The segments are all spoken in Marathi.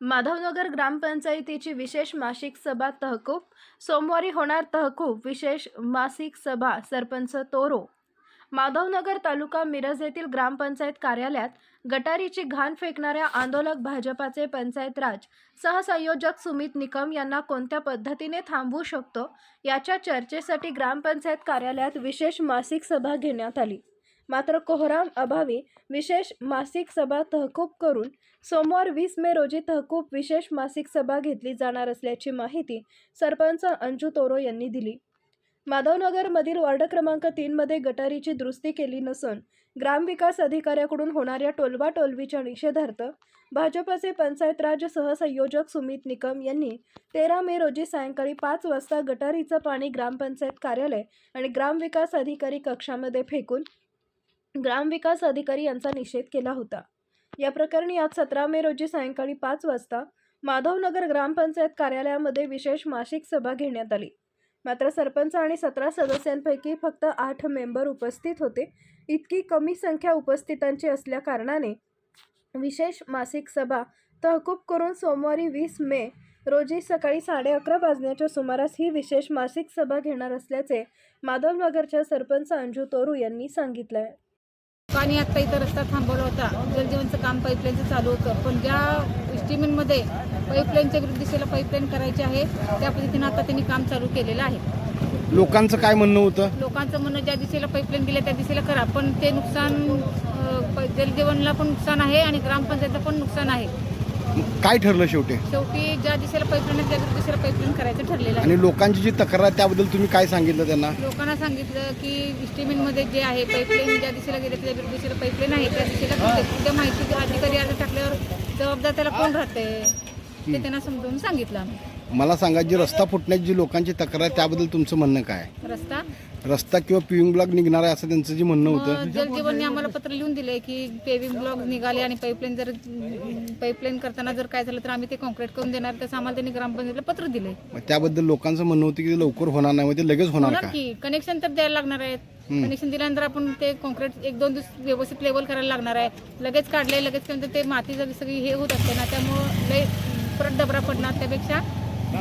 माधवनगर ग्रामपंचायतीची विशेष मासिक सभा तहकूब. सोमवारी होणार तहकूब विशेष मासिक सभा सरपंच तोरो. माधवनगर तालुका मिरज येथील ग्रामपंचायत कार्यालयात गटारीची घाण फेकणाऱ्या आंदोलक भाजपाचे पंचायत राज सहसंयोजक सुमित निकम यांना कोणत्या पद्धतीने थांबवू शकतो याच्या चर्चेसाठी ग्रामपंचायत कार्यालयात विशेष मासिक सभा घेण्यात आली. मात्र कोहराम अभावी विशेष मासिक सभा तहकूब करून सोमवार वीस मे रोजी तहकूब विशेष मासिक सभा घेतली जाणार असल्याची माहिती सरपंच अंजू तोरो यांनी दिली. माधवनगरमधील वार्ड क्रमांक तीनमध्ये गटारीची दुरुस्ती केली नसून ग्रामविकास अधिकाऱ्याकडून होणाऱ्या टोलवाटोलवीच्या निषेधार्थ भाजपचे पंचायत राज सहसंयोजक सुमित निकम यांनी तेरा मे रोजी सायंकाळी पाच वाजता गटारीचं पाणी ग्रामपंचायत कार्यालय आणि ग्रामविकास अधिकारी कक्षामध्ये फेकून ग्रामविकास अधिकारी यांचा निषेध केला होता. या प्रकरणी आज सतरा मे रोजी सायंकाळी पाच वाजता माधवनगर ग्रामपंचायत कार्यालयामध्ये विशेष मासिक सभा घेण्यात आली. मात्र सरपंच आणि सतरा सदस्यांपैकी फक्त आठ मेंबर उपस्थित होते. इतकी कमी संख्या उपस्थितांची असल्या कारणाने विशेष मासिक सभा तहकूब करून सोमवारी वीस मे रोजी सकाळी साडे अकरा वाजण्याच्या सुमारास ही विशेष मासिक सभा घेणार असल्याचे माधवनगरच्या सरपंच अंजू तोरू यांनी सांगितलं आहे पाणी आत्ता इथं रस्ता थांबवला होता. जलजीवनचं काम पाईपलाईनचं चालू होतं. पण ज्या इस्टिमेंटमध्ये पाईपलाईनच्या विरुद्ध दिशेला पाईपलाईन करायची आहे त्या पद्धतीनं आता त्यांनी काम चालू केलेलं आहे. लोकांचं काय म्हणणं होतं? लोकांचं म्हणणं ज्या दिशेला पाईपलाईन गेल्या त्या दिशेला करा. पण ते नुकसान अं, प- जलजीवनला पण नुकसान आहे आणि ग्रामपंचायतला पण नुकसान आहे. काय ठरलं शेवटी? शेवटी ज्या दिशेला आहे त्या दिशेला पाईपलाईन करायचं ठरलेलं आहे. आणि लोकांची जी तक्रार आहे त्याबद्दल तुम्ही काय सांगितलं त्यांना? लोकांना सांगितलं की इस्टिमेंटमध्ये जे आहे पाईपलाईन ज्या दिशेला गेले त्या दिशेला पाईपलाईन आहे त्या दिशेला माहिती अधिकारी अर्ज टाकल्यावर जबाबदार त्याला कोण राहते ते त्यांना समजावून सांगितलं आम्ही. मला सांगा जी रस्ता फुटण्याची जी लोकांची तक्रार आहे त्याबद्दल तुमचं म्हणणं काय? रस्ता रस्ता किंवा पिविंग ब्लॉक निघणार आहे असं त्यांचं जे म्हणणं होतं. मग जलजीवनने आम्हाला पत्र लिहून दिले की पेविंग ब्लॉक निघाले आणि पाईपलाईन जर पाईपलाईन करताना जर काय झालं तर आम्ही ते कॉन्क्रीट करून देणार. तसं आम्हाला त्यांनी ग्रामपंचायतीला पत्र दिले मग त्याबद्दल लोकांचं म्हणणं होतं की ते लवकर होणार नाही मग ते लगेच होणार होणार का? की. कनेक्शन तर द्यायला लागणार आहेत. कनेक्शन दिल्यानंतर आपण ते कॉन्क्रीट एक दोन दिवस व्यवस्थित लेवल करायला लागणार आहे. लगेच काढले लगेच केलं ते माती जर सगळी हे होत असते ना त्यामुळं लय परत डबरा पडणार. त्यापेक्षा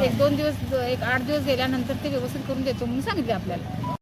एक दोन दिवस एक आठ दिवस गेल्यानंतर ते व्यवस्थित करून देतो म्हणून सांगितले आपल्याला.